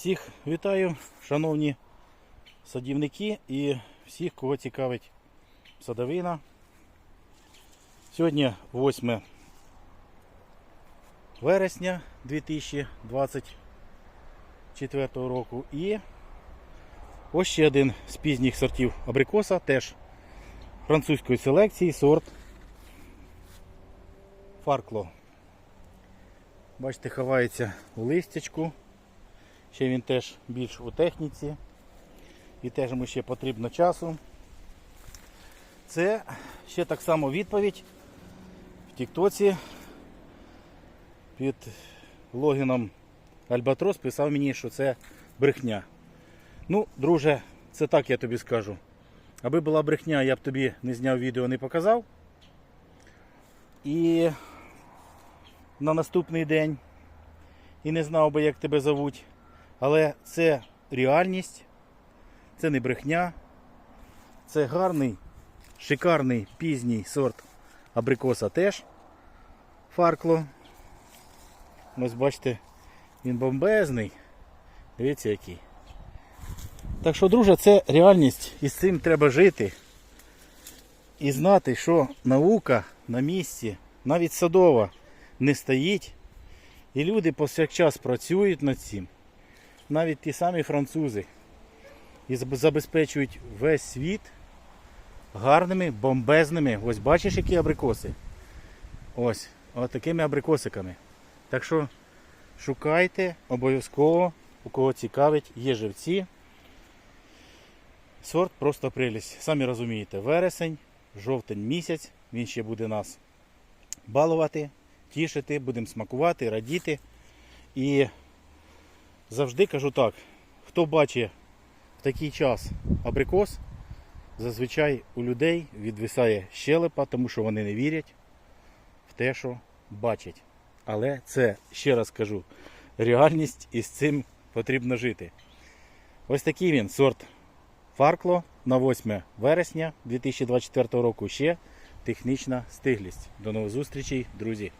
Всіх вітаю, шановні садівники і всіх, кого цікавить садовина. Сьогодні 8 вересня 2024 року і ось ще один з пізніх сортів абрикоса, теж французької селекції, сорт Фаркло. Бачите, ховається у листячку. Ще він теж більш у техніці. І теж йому ще потрібно часу. Це ще так само відповідь в Тіктоці під логіном Альбатрос писав мені, що це брехня. Ну, друже, це так я тобі скажу. Аби була брехня, я б тобі не зняв відео, не показав. І на наступний день і не знав би, як тебе зовуть. Але це реальність, це не брехня, це гарний, шикарний пізній сорт абрикоса теж фаркло. Ось бачите, він бомбезний. Дивіться який. Так що, друже, це реальність і з цим треба жити. І знати, що наука на місці, навіть садова, не стоїть. І люди повсякчас працюють над цим. Навіть ті самі французи. І забезпечують весь світ гарними, бомбезними. Ось бачиш, які абрикоси. Ось, от такими абрикосиками. Так що шукайте обов'язково, у кого цікавить, є живці. Сорт просто прелість. Самі розумієте, вересень, жовтень місяць, він ще буде нас балувати, тішити, будемо смакувати, радіти. І завжди кажу так, хто бачить в такий час абрикос, зазвичай у людей відвисає щелепа, тому що вони не вірять в те, що бачать. Але це, ще раз кажу, реальність і з цим потрібно жити. Ось такий він сорт Фаркло на 8 вересня 2024 року ще технічна стиглість. До нових зустрічей, друзі!